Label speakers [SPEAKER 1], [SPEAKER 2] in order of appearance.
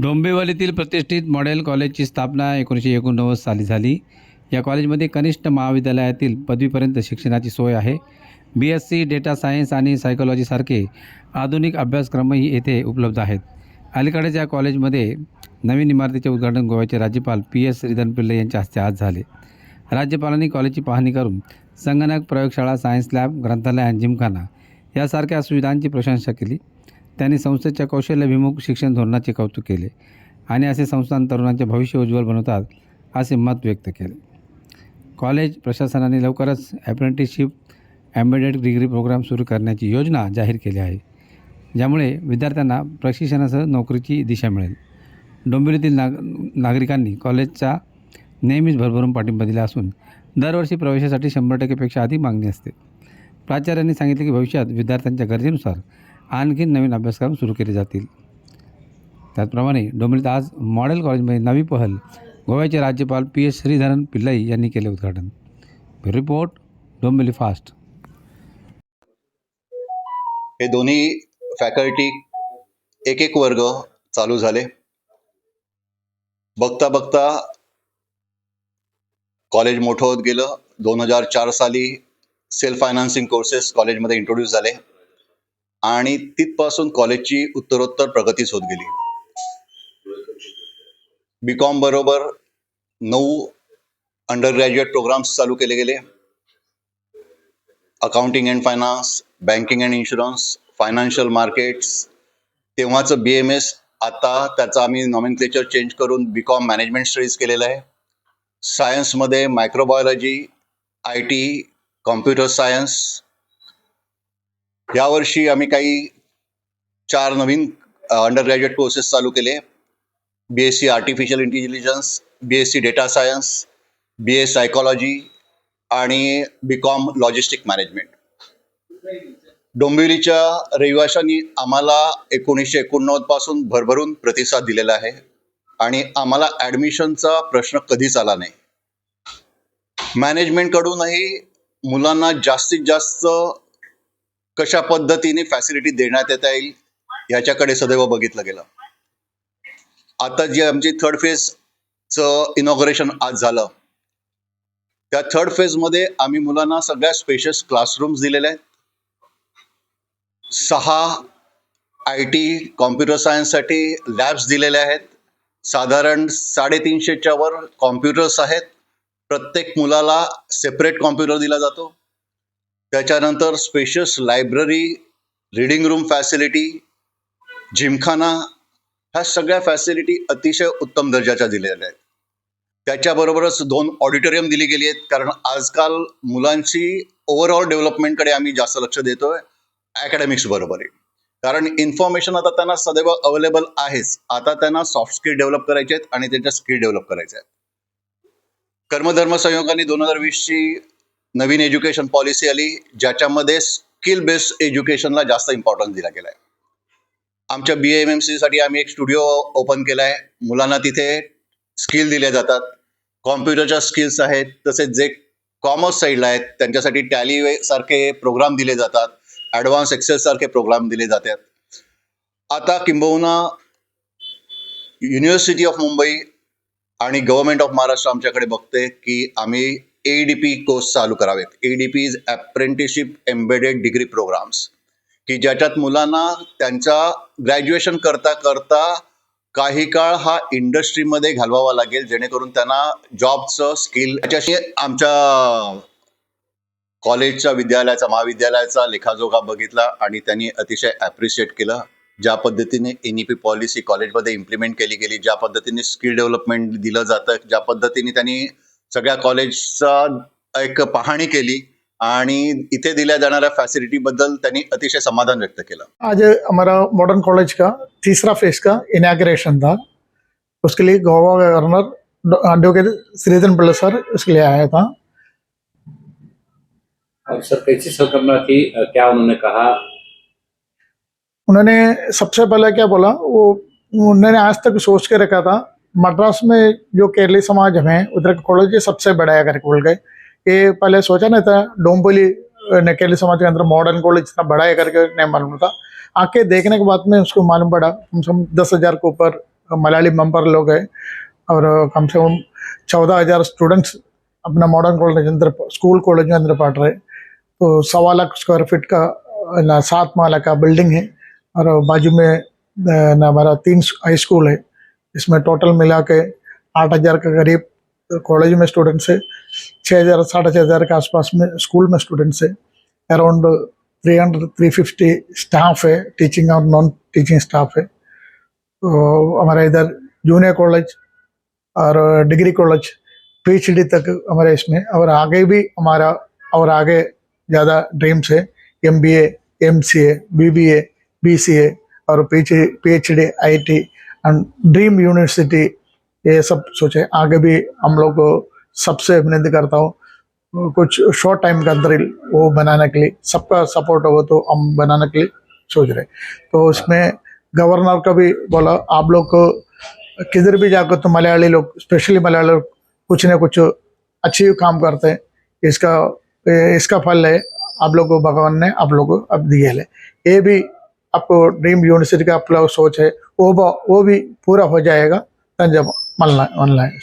[SPEAKER 1] डोंबिवलीतील प्रतिष्ठित मॉडेल कॉलेजची स्थापना एकोणीसशे एकोणनव्वद साली झाली. या कॉलेजमध्ये कनिष्ठ महाविद्यालयातील पदवीपर्यंत शिक्षणाची सोय आहे. B S C data science आणि सायकोलॉजीसारखे आधुनिक अभ्यासक्रमही येथे उपलब्ध आहेत. अलीकडेच या कॉलेजमध्ये नवीन इमारतीचे उद्घाटन गोव्याचे राज्यपाल पी एस श्रीधन पिल्ले यांच्या हस्ते आज झाले. राज्यपालांनी कॉलेजची पाहणी करून संगणक प्रयोगशाळा सायन्स लॅब ग्रंथालय आणि जिमखाना यासारख्या सुविधांची प्रशंसा केली. त्यांनी संस्थेच्या कौशल्याभिमुख शिक्षण धोरणाचे कौतुक केले आणि असे संस्थान तरुणांचे भविष्य उज्ज्वल बनवतात असे मत व्यक्त केले. कॉलेज प्रशासनाने लवकरच ॲप्रेंटिसशिप एम्बेडेड डिग्री प्रोग्राम सुरू करण्याची योजना जाहीर केली आहे ज्यामुळे विद्यार्थ्यांना प्रशिक्षणासह नोकरीची दिशा मिळेल. डोंबिवलीतील नाग नागरिकांनी कॉलेजचा नेहमीच भरभरून पाठिंबा दिला असून दरवर्षी प्रवेशासाठी शंभर टक्केपेक्षा अधिक मागणी असते. प्राचार्यांनी सांगितले की भविष्यात विद्यार्थ्यांच्या गरजेनुसार आणखी नवीन अभ्यासक्रम सुरू केले जातील. त्याचप्रमाणे डोंबिवलीत आज मॉडेल कॉलेजमध्ये नवी पहल गोव्याचे राज्यपाल पी एस श्रीधरन पिल्लाई यांनी केले उद्घाटन. Report Dombivli fast.
[SPEAKER 2] हे दोन्ही फॅकल्टी एक एक वर्ग चालू झाले. बघता बघता कॉलेज मोठं होत गेलं. दोन हजार चार साली सेल्फ फायनान्सिंग कोर्सेस कॉलेजमध्ये इंट्रोड्यूस झाले. आणि तिथपासून कॉलेजची उत्तरोत्तर प्रगतीच होत गेली. बी कॉम बरोबर नऊ अंडर ग्रॅज्युएट प्रोग्राम्स चालू केले गेले. Accounting and finance banking and insurance financial markets तेव्हाचं बी एम एस आता त्याचं आम्ही नॉमिनक्लेचर चेंज करून बी कॉम मॅनेजमेंट स्टडीज केलेलं आहे. सायन्समध्ये microbiology I T computer science यावर्षी आम्ही काही चार नवीन अंडर ग्रॅज्युएट कोर्सेस चालू केले. B S C artificial intelligence B S C data science B S psychology आणि बी कॉम लॉजिस्टिक मॅनेजमेंट डोंबिवलीच्या रहिवाशांनी आम्हाला एकोणीसशे एकोणनव्वदपासून भरभरून प्रतिसाद दिलेला आहे आणि आम्हाला ॲडमिशनचा प्रश्न कधीच आला नाही. मॅनेजमेंटकडूनही मुलांना जास्तीत जास्त कशा पद्धतीने फॅसिलिटी देण्यात येता येईल याच्याकडे सदैव बघितलं गेलं. आता जी आमची थर्ड फेजचं इनॉग्रेशन आज झालं. त्या थर्ड फेजमध्ये आम्ही मुलांना सगळ्या स्पेशस क्लासरूम्स दिलेल्या आहेत. सहा आय टी कॉम्प्युटर सायन्ससाठी लॅब्स दिलेल्या आहेत. साधारण साडेतीनशेच्या वर कॉम्प्युटर्स आहेत. प्रत्येक मुलाला सेपरेट कॉम्प्युटर दिला जातो. त्याच्यानंतर spacious library reading room facility gymkhana ह्या सगळ्या फॅसिलिटी अतिशय उत्तम दर्जाच्या दिलेल्या आहेत. त्याच्याबरोबरच दोन ऑडिटोरियम दिली गेली आहेत कारण आजकाल मुलांची ओव्हरऑल डेव्हलपमेंटकडे आम्ही जास्त लक्ष देतोय अकॅडमिक्स बरोबर आहे कारण इन्फॉर्मेशन आता त्यांना सदैव अवेलेबल आहेच. आता त्यांना सॉफ्ट स्किल डेव्हलप करायचे आहेत आणि त्यांच्या स्किल डेव्हलप करायचे आहेत. कर्मधर्म संयोगाने दोन हजार वीसची नवीन एज्युकेशन पॉलिसी आली ज्याच्यामध्ये स्किल बेस्ड एज्युकेशनला जास्त इम्पॉर्टन्स दिला गेला आहे आमच्या बी एम एम सीसाठी आम्ही एक स्टुडिओ ओपन केला आहे मुलांना तिथे स्किल दिल्या जातात. कॉम्प्युटरच्या स्किल्स आहेत तसेच जे कॉमर्स साईडला आहेत त्यांच्यासाठी टॅली सारखे प्रोग्राम दिले जातात. ॲडव्हान्स एक्सेल सारखे प्रोग्राम दिले जातात. आता किंबहुना युनिव्हर्सिटी ऑफ मुंबई आणि गव्हर्नमेंट ऑफ महाराष्ट्र आमच्याकडे बघते की आम्ही ए डी पी कोर्स चालू करावेत. A D P is apprenticeship embedded degree programmes की ज्याच्यात मुलांना त्यांचा ग्रॅज्युएशन करता करता काही काळ हा इंडस्ट्रीमध्ये घालवावा लागेल जेणेकरून त्यांना जॉबचं स्किल त्याच्याशी आमच्या कॉलेजच्या विद्यालयाचा महाविद्यालयाचा लेखाजोखा बघितला आणि त्यांनी अतिशय ॲप्रिशिएट केलं. ज्या पद्धतीने एन ई पी पॉलिसी कॉलेजमध्ये इम्प्लिमेंट केली गेली ज्या पद्धतीने स्किल डेव्हलपमेंट दिलं जातं ज्या पद्धतीने त्यांनी सगळ्या कॉलेजचा एक पाहणी केली आणि इथे दिल्या जाणाऱ्या फॅसिलिटी बद्दल त्यांनी अतिशय समाधान व्यक्त केलं.
[SPEAKER 3] आज हमारा मॉडर्न कॉलेज का तीसरा फेज का इनाग्रेशन था। उसके लिए गोवा गवर्नर एडवोकेट श्रीधर पिल्ला सर उसके लिए आया था।
[SPEAKER 4] अब सर कैसी सरगर्मा थी? क्या उन्होंने कहा?
[SPEAKER 3] उन्होंने सबसे पहले क्या बोला? वो उन्होंने आज तक सोच के रखा था मद्रास में जो केरली समाज है उधर कॉलेज सबसे बड़ा है अगर बोल गए। ये पहले सोचा नहीं था डोम्बोली ने केरली समाज के अंदर मॉडर्न कॉलेज इतना बड़ा है करके नहीं मालूम था। आके देखने के बाद में उसको मालूम पड़ा कम से कम दस हजार के ऊपर मलयाली मेम्बर लोग हैं और कम से कम चौदह हजार स्टूडेंट्स अपना मॉडर्न कॉलेज अंदर स्कूल कॉलेज में अंदर पढ़ रहे तो सवा लाख स्क्वायर फीट का ना सात माला का बिल्डिंग है और बाजू में ना हमारा तीन हाई स्कूल है। इसमें टोटल मिला के आठ हजार के करीब कॉलेज में स्टूडेंट्स है छः हज़ार साढ़े छः हज़ार के आसपास में स्कूल में स्टूडेंट्स है around three hundred three fifty staff है टीचिंग और नॉन टीचिंग स्टाफ है तो हमारे इधर जूनियर कॉलेज और डिग्री कॉलेज पीएचडी तक हमारे इसमें और आगे भी हमारा और आगे ज़्यादा ड्रीम्स है M B M C A B B A B C A और P H D I T and dream university ये सब सोचे। आगे भी हम लोग सबसे विनती करता हूँ। कुछ शॉर्ट टाइम के अंदर वो बनाने के लिए, सबका सपोर्ट हो तो हम बनाने के लिए सोच रहे तो उसमें गवर्नर का भी बोला, आप लोग को किधर भी जाकर तो मलयाली लोग स्पेशली मलयाली लोग कुछ ना कुछ अच्छी काम करते हैं। इसका इसका फल है, आप लोग को भगवान ने आप लोग को अब दिए है। ये भी आपको ड्रीम यूनिवर्सिटी का आप लोग सोच है। वो ब- वो भी पूरा हो जाएगा तंजम मलना ऑनलाइन